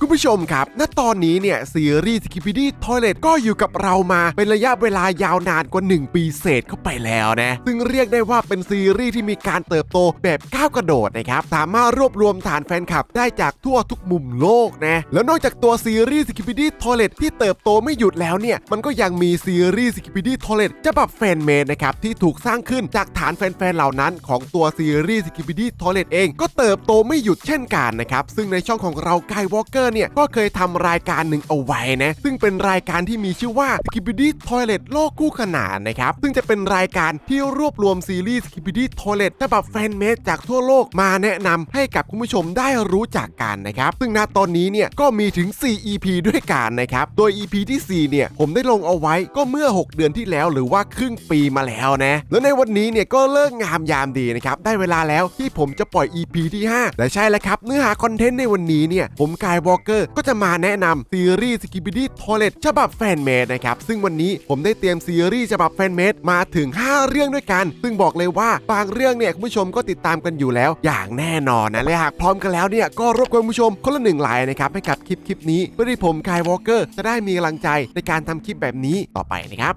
คุณผู้ชมครับ ณ ตอนนี้เนี่ยซีรีส์ Skibidi Toilet ก็อยู่กับเรามาเป็นระยะเวลายาวนานกว่า 1 ปีเศษเข้าไปแล้วนะ ซึ่งเรียกได้ว่าเป็นซีรีส์ที่มีการเติบโตแบบก้าวกระโดดนะครับ สามารถรวบรวมฐานแฟนคลับได้จากทั่วทุกมุมโลกนะ แล้วนอกจากตัวซีรีส์ Skibidi Toilet ที่เติบโตไม่หยุดแล้วเนี่ย มันก็ยังมีซีรีส์ Skibidi Toilet ฉบับแฟนเมดนะครับที่ถูกสร้างขึ้นจากฐานแฟนๆเหล่านั้น ของตัวซีรีส์ Skibidi Toilet เอง ก็เติบโตไม่หยุดเช่นกันนะครับซึ่งในช่องของเราไกวอลเกอร์เนี่ยก็เคยทำรายการหนึ่งเอาไว้นะ ซึ่งเป็นรายการที่มีชื่อว่า Skibidi Toilet โลกคู่ขนานนะครับ ซึ่งจะเป็นรายการที่รวบรวมซีรีส์ Skibidi Toilet ฉบับแฟนเมดจากทั่วโลกมาแนะนำให้กับคุณผู้ชมได้รู้จักกันนะครับ ซึ่งณตอนนี้เนี่ยก็มีถึง 4 EP ด้วยกันนะครับ โดย EP ที่ 4 เนี่ย ผมได้ลงเอาไว้ก็เมื่อ 6 เดือนที่แล้วหรือว่าครึ่งปีมาแล้วนะ แล้วในวันนี้เนี่ยก็เลิกงามยามดีนะครับ ได้เวลาแล้วที่ผมจะปล่อย EP ที่ 5 และใช่แล้วครับ เนื้อหาคอนเทนต์ในวันนี้เนี่ยผมกายวอลเกอร์ก็จะมาแนะนำซีรีส์ Skibidi Toilet ฉบับแฟนเมดนะครับ ซึ่งวันนี้ผมได้เตรียมซีรีส์ฉบับแฟนเมดมาถึง 5 เรื่องด้วยกัน ซึ่งบอกเลยว่าบางเรื่องเนี่ยคุณผู้ชมก็ติดตามกันอยู่แล้ว อย่างแน่นอนนะและหากพร้อมกันแล้วเนี่ยก็รบกวนคุณผู้ชมคนละหนึ่งไลน์นะครับให้กับคลิปคลิปนี้เพื่อที่ผมกายวอลเกอร์จะได้มีกำลังใจในการทำคลิปแบบนี้ต่อไปนะครับ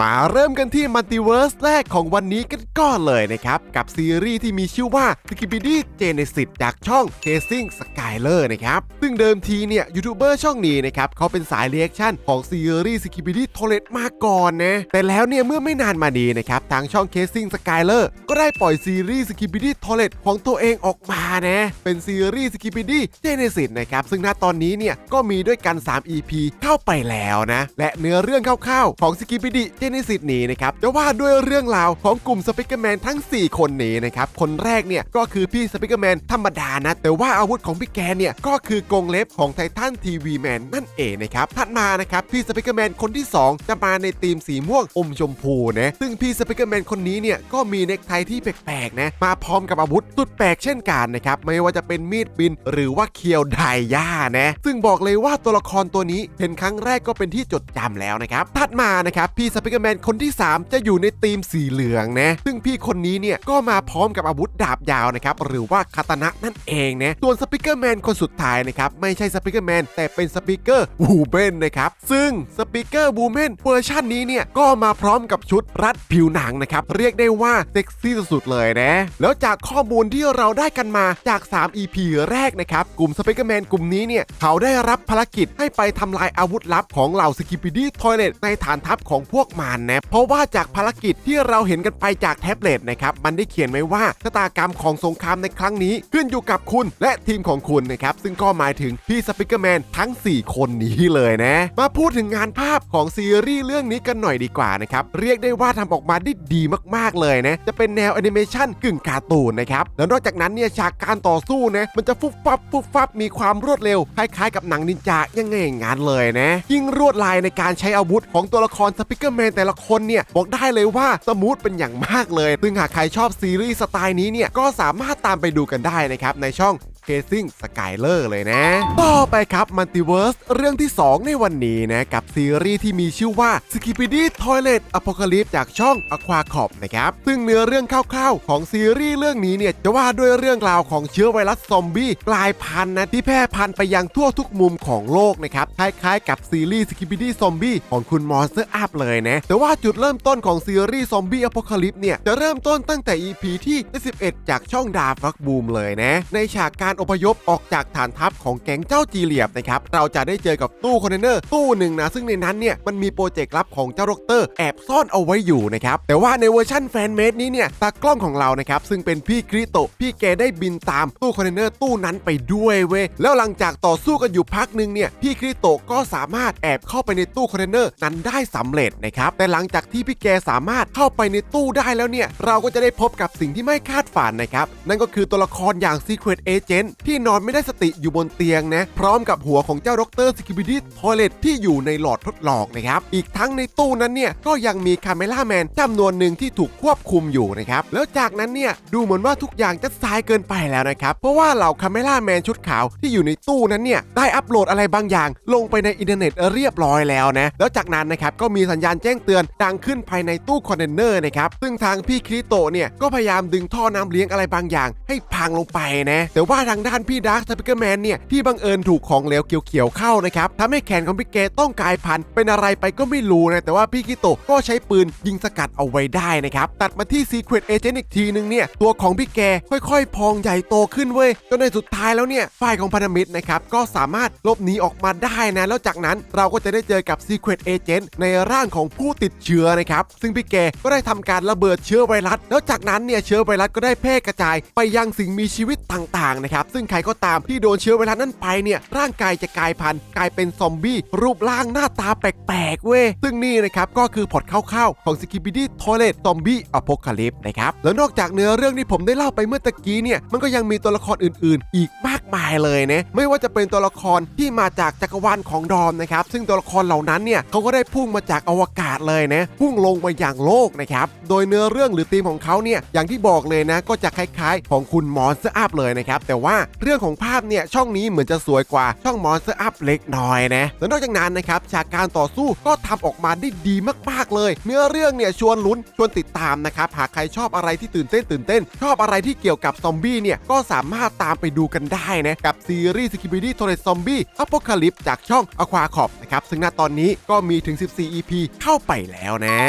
มาเริ่มกันที่มัลติเวิร์สแรกของวันนี้กันก่อนเลยนะครับ กับซีรีส์ที่มีชื่อว่า Skibidi Genesis จากช่อง Chasing Skyler นะครับ ซึ่งเดิมทีเนี่ยยูทูบเบอร์ช่องนี้นะครับเขาเป็นสายเรีแอคชั่นของซีรีส์ Skibidi Toilet มาก่อนนะ แต่แล้วเนี่ยเมื่อไม่นานมานี้นะครับ ทางช่อง Chasing Skyler ก็ได้ปล่อยซีรีส์ Skibidi Toilet ของตัวเองออกมานะ เป็นซีรีส์ Skibidi Genesis นะครับ ซึ่งณตอนนี้เนี่ยก็มีด้วยกัน 3 EP เข้าไปแล้วนะ และเนื้อเรื่องคร่าวๆของ Skibidi Genesis นี้นะครับจะว่าด้วยเรื่องราวของกลุ่มสปิเกอร์แมนทั้ง 4 คนนี้นะครับคนแรกเนี่ยก็คือพี่สปิเกอร์แมนธรรมดานะ แต่ว่าอาวุธของพี่แกเนี่ยก็คือกรงเล็บของไททันทีวีแมนนั่นเองนะครับถัดมานะครับพี่สปิเกอร์แมนคนที่ 2 จะมาในธีมสีม่วงอมชมพูนะซึ่งพี่สปิเกอร์แมนคนนี้เนี่ยก็มีเน็กไทที่แปลกๆนะมาพร้อมกับอาวุธสุดแปลกเช่นกันนะครับไม่ว่าจะเป็นมีดบินหรือว่าเคียวไดย่านะซึ่งบอกเลยว่าตัวละครตัวนี้เห็นครั้งแรกก็เป็นที่จดจำแล้วนะครับถัดมานะครับพี่สปิเกอร์แมนคนที่ 3 จะอยู่ในธีมสีเหลืองนะ ซึ่งพี่คนนี้เนี่ยก็มาพร้อมกับอาวุธดาบยาวนะครับ หรือว่าคาตานะนั่นเองนะ ส่วนสปิเกอร์แมนคนสุดท้ายนะครับ ไม่ใช่สปิเกอร์แมนแต่เป็นสปิเกอร์วูเบนนะครับ ซึ่งสปิเกอร์วูเมนเวอร์ชันนี้เนี่ยก็มาพร้อมกับชุดรัดผิวหนังนะครับ เรียกได้ว่าเซ็กซี่สุดๆเลยนะ แล้วจากข้อมูลที่เราได้กันมาจาก 3 EP แรกนะครับ กลุ่มสปิเกอร์แมนกลุ่มนี้เนี่ยเขาได้รับภารกิจให้ไปทำลายอาวุธลับของเหล่าสกิป i ดี้ทอยเลตในฐานทัพของพวกมันนะเพราะว่าจากภารกิจที่เราเห็นกันไปจากแท็บเล็ตนะครับมันได้เขียนไว้ว่าชะตากรรมของสงครามในครั้งนี้ ขึ้นอยู่กับคุณและทีมของคุณนะครับซึ่งก็หมายถึงพี่สปิเกอร์แมนทั้ง 4 คนนี้เลยนะ มาพูดถึงงานภาพของซีรีส์เรื่องนี้กันหน่อยดีกว่านะครับเรียกได้ว่าทำออกมาได้ดีมากๆเลยนะจะเป็นแนวแอนิเมชันกึ่งการ์ตูนนะครับแล้วนอกจากนั้นเนี่ยฉากการต่อสู้นะมันจะฟุบฟับฟุบฟับมีความรวดเร็วคล้ายๆกับหนังนินจายังไงอย่างนั้นเลยนะยิ่งรวดลายในการใช้อาวุธของตัวละครสปิเกอร์แมนแต่ละคนเนี่ยบอกได้เลยว่าสมูทเป็นอย่างมากเลย ซึ่งหากใครชอบซีรีส์สไตล์นี้เนี่ยก็สามารถตามไปดูกันได้นะครับในช่อง Casing Skyler เลยนะ ต่อไปครับ Multiverse เรื่องที่ 2 ในวันนี้นะ กับซีรีส์ที่มีชื่อว่า Skibidi Toilet Apocalypse จากช่อง Aquacop นะครับ ซึ่งเนื้อเรื่องคร่าวๆ ของซีรีส์เรื่องนี้เนี่ย จะว่าด้วยเรื่องราวของเชื้อไวรัสซอมบี้กลายพันธุ์นะ ที่แพร่พันธุ์ไปยังทั่วทุกมุมของโลกนะครับ คล้ายๆ กับซีรีส์ Skibidi Zombie ของคุณ Monster Up เลยนะ แต่ว่าจุดเริ่มต้นของซีรีส์ Zombie Apocalypse เนี่ยจะเริ่มต้นตั้งแต่ EP ที่ 11 จากช่องดาฟักบูมเลยนะ ในฉากการอพยพออกจากฐานทัพของแก๊งเจ้าจีเหลียบนะครับ เราจะได้เจอกับตู้คอนเทนเนอร์ตู้หนึ่งนะ ซึ่งในนั้นเนี่ยมันมีโปรเจกต์ลับของเจ้าด็อกเตอร์แอบซ่อนเอาไว้อยู่นะครับ แต่ว่าในเวอร์ชั่นแฟนเมดนี้เนี่ยตากล้องของเรานะครับ ซึ่งเป็นพี่คริโตพี่แกได้บินตามตู้คอนเทนเนอร์ตู้นั้นไปด้วยเว้ยแล้วหลังจากต่อสู้กันอยู่พักหนึ่งเนี่ยพี่คริโตก็สามารถแอบเข้าไปในตู้คอนเทนเนอร์นั้นได้สำเร็จนะครับแต่หลังจากที่พี่แกสามารถเข้าไปในตู้ได้แล้วเนี่ยเราก็จะได้พบกับสิ่งที่ไม่คาดฝันนะครับนั่นก็คือตัวละครอย่าง Secret Agent ที่นอนไม่ได้สติอยู่บนเตียงนะพร้อมกับหัวของเจ้าดรสกิบิดี้ทอยเลตที่อยู่ในหลอดทดลองนะครับอีกทั้งในตู้นั้นเนี่ยก็ยังมีคาเมล่าแมนจำนวนหนึ่งที่ถูกควบคุมอยู่นะครับแล้วจากนั้นเนี่ยดูเหมือนว่าทุกอย่างจะสายเกินไปแล้วนะครับเพราะว่าเหล่าคาเมล่าแมนชุดขาวที่อยู่ในตู้นั้นเนี่ยได้อัปโหลดอะไรบางอย่าง ลงไปในอินเทอร์เน็ตเรียบร้อยแล้วนะแล้วจากนั้นนะครับก็มีสัญญาณแจ้งเตือนดังขึ้นภายในตู้คอนเทนเนอร์นะครับซึ่งทางพี่คริโตเนี่ยก็พยายามดึงท่อน้ำเลี้ยงอะไรบางอย่าง ให้พังลงไปนะแต่ว่าทางด้านพี่ดาร์คสปิเกอร์แมนเนี่ยที่บังเอิญถูกของเหลวเขียวๆเข้านะครับทำให้แขนของพี่เกต้องกลายพันธุ์เป็นอะไรไปก็ไม่รู้นะแต่ว่าพี่คริโตะก็ใช้ปืนยิงสกัดเอาไว้ได้นะครับตัดมาที่ Secret Agent อีกทีนึงเนี่ยตัวของพี่แกค่อยๆ พองใหญ่โตขึ้นเว้ยจนในสุดท้ายแล้วเนี่ยฝ่ายของพันธมิตรนะครับก็สามารถหลบหนีออกมาได้นะแล้วจากนั้นเราก็จะได้เจอกับ Secret Agent ในร่างของผู้ติดเชื้อนะครับซึ่งพี่แกก็ได้ทำการระเบิดเชื้อไวรัส แล้วจากนั้นเนี่ยเชื้อไวรัสก็ได้แพร่กระจายไปยังสิ่งมีชีวิตต่างๆนะครับซึ่งใครก็ตามที่โดนเชื้อไวรัสนั้นไปเนี่ยร่างกายจะกลายพันธุ์กลายเป็นซอมบี้รูปร่างหน้าตาแปลกๆเว้ยซึ่งนี่นะครับก็คือพอตคร่าวๆของ s k i b i d y Toilet Zombie Apocalypse นะครับแล้วนอกจากเนื้อเรื่องที่ผมได้เล่าไปเมื่อตะกี้เนี่ยมันก็ยังมีตัวละครอื่นๆ อีกมากมายเลยนะไม่ว่าจะเป็นตัวละครที่มาจากจักรวาลของดอมนะครับซึ่งตัวละครเหล่านั้นเนี่ยเขาก็ได้พุ่งมาจากอวกาศเลยนะพุ่งลงมาอย่างโลกนะครับโดยเนื้อเรื่องหรือธีมของเขาเนี่ยอย่างที่บอกเลยนะก็จะคล้ายๆ ของคุณมอนสเตอร์อัพเลยนะครับแต่ว่าเรื่องของภาพเนี่ยช่องนี้เหมือนจะสวยกว่าช่องมอนสเตอร์อัพเล็กน้อยนะแล้วนอกจากนั้นนะครับฉากการต่อสู้ก็ทำออกมาได้ดีมากๆเลย เนื้อเรื่องเนี่ยชวนลุ้นชวนติดตามนะครับหากใครชอบอะไรที่ตื่นเต้นตื่นเต้น ชอบอะไรที่เกี่ยวกับซอมบี้เนี่ยก็สามารถตามไปดูกันได้นะกับซีรีส์ Skibidi Toilet Zombie Apocalypse จากช่อง Aqua Corp นะครับซึ่งณตอนนี้ก็มีถึง 14 EP เข้าไปแล้วนะ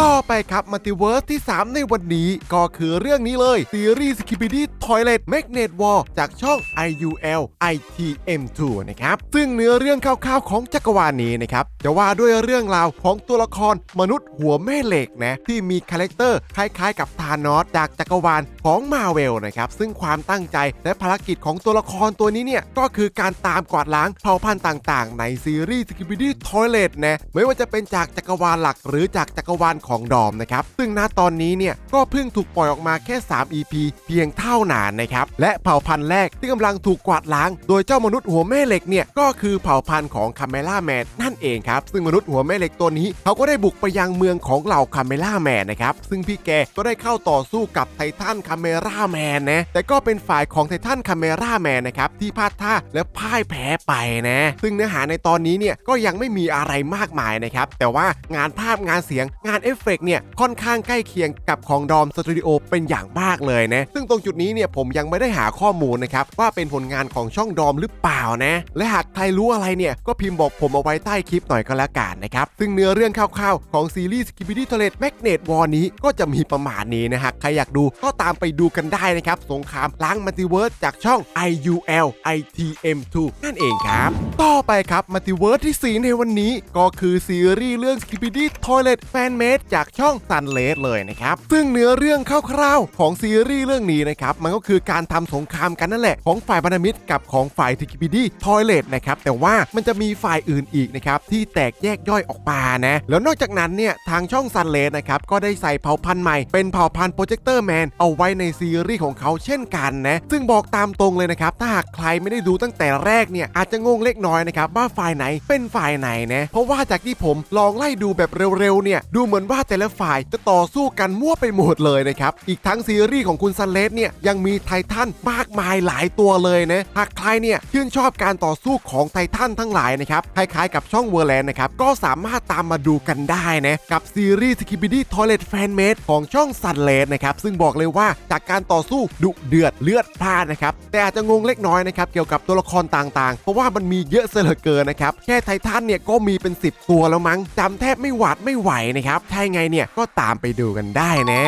ต่อไปครับมัลติเวิร์สที่ 3 ในวันนี้ก็คือเรื่องนี้เลยซีรีส์ Skibidi Toilet Magnet War จากช่อง IUL ITM2 นะครับ ซึ่งเนื้อเรื่องคร่าวๆของจักรวาลนี้นะครับจะว่าด้วยเรื่องราวของตัวละครมนุษย์หัวแม่เหล็กนะที่มีคาแรคเตอร์คล้ายๆ กับธานอสจากจักรวาลของมาเวลนะครับซึ่งความตั้งใจและภารกิจของตัวละครตัวนี้เนี่ยก็คือการตามกวาดล้างเผ่าพันธุ์ต่างๆ ในซีรีส์ Skibidi Toilet นะไม่ว่าจะเป็นจากจักรวาลหลักหรือจากจักรวาลของดอมนะครับซึ่งณตอนนี้เนี่ยก็เพิ่งถูกปล่อยออกมาแค่ 3 EP เพียงเท่านั้นนะครับและเผ่าพันธุ์แรกที่กำลังถูกกวาดล้าง โดยเจ้ามนุษย์หัวแม่เหล็กเนี่ยก็คือเผ่าพันธุ์ของคาเมล่าแมนนั่นเองครับซึ่งมนุษย์หัวแม่เหล็กตัวนี้เขาก็ได้บุกไปยังเมืองของเหล่าคาเมล่าแมนนะครับซึ่งพี่แกก็ได้เข้าต่อสู้กับไททันคาเมล่าแมนนะแต่ก็เป็นฝ่ายของไททันคาเมล่าแมนนะครับที่พลาดท่าและพ่ายแพ้ไปนะ ซึ่งเนื้อหาในตอนนี้เนี่ยก็ยังไม่มีอะไรมากมายนะครับแต่ว่างานภาพงานเสียงงานเอฟเฟกต์เนี่ยค่อนข้างใกล้เคียงกับของดอมสตูดิโอเป็นอย่างมากเลยนะซึ่งตรงจุดนี้เนี่ยผมยังไม่ได้หาข้อมูลนะครับว่าเป็นผลงานของช่องดอมหรือเปล่านะ และหากใครรู้อะไรเนี่ยก็พิมพ์บอกผมเอาไว้ใต้คลิปหน่อยก็แล้วกันนะครับซึ่งเนื้อเรื่องคร่าวๆของซีรีส์ Skibidi Toilet Magnet War นี้ก็จะมีประมาณนี้นะฮะใครอยากดูก็ตามไปดูกันได้นะครับสงครามล้างมัลติเวิร์สจากช่อง IUL ITM2 นั่นเองครับ ต่อไปครับมัลติเวิร์สที่ 4 ในวันนี้ ก็คือซีรีส์เรื่อง Skibidi Toilet Fanmade จากช่อง Sunlet เลยนะครับ ซึ่งเนื้อเรื่องคร่าวๆ ของซีรีส์เรื่องนี้นะครับ มันก็คือการทำสงครามกันนั่นแหละ ของฝ่ายพันธมิตรกับของฝ่าย Skibidi Toilet นะครับ แต่ว่ามันจะมีฝ่ายอื่นอีกนะครับ ที่แตกแยกย่อยออกมานะ แล้วนอกจากนั้นเนี่ยทางช่อง Sunlet นะครับก็ได้ใส่เผ่าพันธุ์ใหม่เป็นเผ่าพันธุ์โปรเจคเตอร์แมนเอาไว้ในซีรีส์ของเขาเช่นกันนะซึ่งบอกตามตรงเลยนะครับถ้าหากใครไม่ได้ดูตั้งแต่แรกเนี่ยอาจจะงงเล็กน้อยนะครับว่าฝ่ายไหนเป็นฝ่ายไหนนะเพราะว่าจากที่ผมลองไล่ดูแบบเร็วๆเนี่ยดูเหมือนว่าแต่ละฝ่ายจะต่อสู้กันมั่วไปหมดเลยนะครับอีกทั้งซีรีส์ของคุณซันเลสเนี่ยยังมีไททันมากมายหลายตัวเลยนะหากใครเนี่ยชื่นชอบการต่อสู้ของไททันทั้งหลายนะครับคล้ายๆกับช่องเวอร์แลนด์นะครับก็สามารถตามมาดูกันได้นะกับซีรีส์ Skibidi Toilet Fanmade ของช่องซันเลสนะครับซึ่งบอกเลยว่าจากการต่อสู้ดุเดือดเลือดพล่านนะครับแต่อาจจะงงเล็กน้อยนะครับเกี่ยวกับตัวละครต่างๆ เพราะว่ามันมีเยอะเสียเหลือเกินนะครับ แค่ไททันเนี่ยก็มีเป็น 10 ตัวแล้วมั้งจำแทบไม่หวาดไม่ไหวนะครับ ถ้าไงเนี่ยก็ตามไปดูกันได้นะ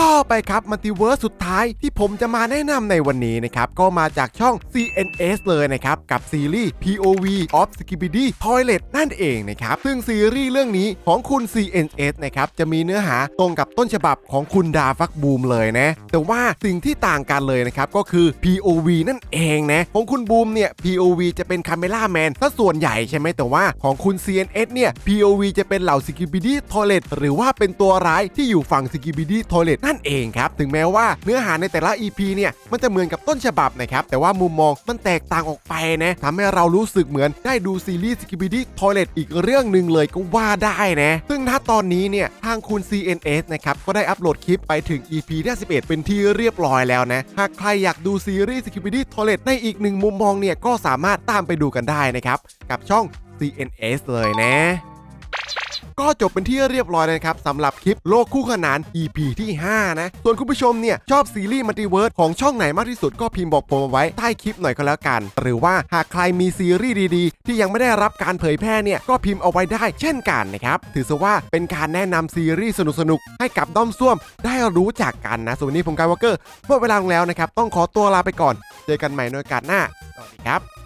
ต่อไปครับมัลติเวิร์สสุดท้ายที่ผมจะมาแนะนำในวันนี้นะครับ ก็มาจากช่อง CNS เลยนะครับ กับซีรีส์ POV of Skibidi Toilet นั่นเองนะครับ ซึ่งซีรีส์เรื่องนี้ของคุณ CNS นะครับ จะมีเนื้อหาตรงกับต้นฉบับของคุณดาฟักบูมเลยนะ แต่ว่าสิ่งที่ต่างกันเลยนะครับ ก็คือ POV นั่นเองนะ ของคุณบูมเนี่ย POV จะเป็นคาเมล่าแมนซะส่วนใหญ่ใช่ไหมแต่ว่าของคุณ CNS เนี่ย POV จะเป็นเหล่า Skibidi Toilet หรือว่าเป็นตัวร้ายที่อยู่ฝั่ง Skibidi Toilet นั่นเองครับ ถึงแม้ว่าเนื้อหาในแต่ละ EP เนี่ยมันจะเหมือนกับต้นฉบับนะครับ แต่ว่ามุมมองมันแตกต่างออกไปนะทำให้เรารู้สึกเหมือนได้ดูซีรีส์ Skibidi Toilet อีกเรื่องหนึ่งเลยก็ว่าได้นะ ซึ่งณตอนนี้เนี่ยทางคุณ CNS นะครับก็ได้อัปโหลดคลิปไปถึง EP ที่11เป็นที่เรียบร้อยแล้วนะหากใครอยากดูซีรีส์ Skibidi Toilet ในอีกหนึ่งมุมมองเนี่ยก็สามารถตามไปดูกันันได้นะครับ กับช่อง CNS เลยนะ ก็จบเป็นที่เรียบร้อยนะครับสำหรับคลิปโลกคู่ขนาน EP ที่ 5 นะ ส่วนคุณผู้ชมเนี่ย ชอบซีรีส์มัลติเวิร์สของช่องไหนมากที่สุดก็พิมพ์บอกผมเอาไว้ใต้คลิปหน่อยก็แล้วกัน หรือว่าหากใครมีซีรีส์ดีๆ ที่ยังไม่ได้รับการเผยแพร่เนี่ยก็พิมพ์เอาไว้ได้เช่นกันนะครับ ถือซะว่าเป็นการแนะนำซีรีส์สนุกๆให้กับด้อมส้วมได้รู้จักกันนะส่วนวันนี้ผมกายวอลเกอร์หมดเวลาลงแล้วนะครับต้องขอตัวลาไปก่อน เจอกันใหม่ในโอกาสหน้าสวัสดีครับ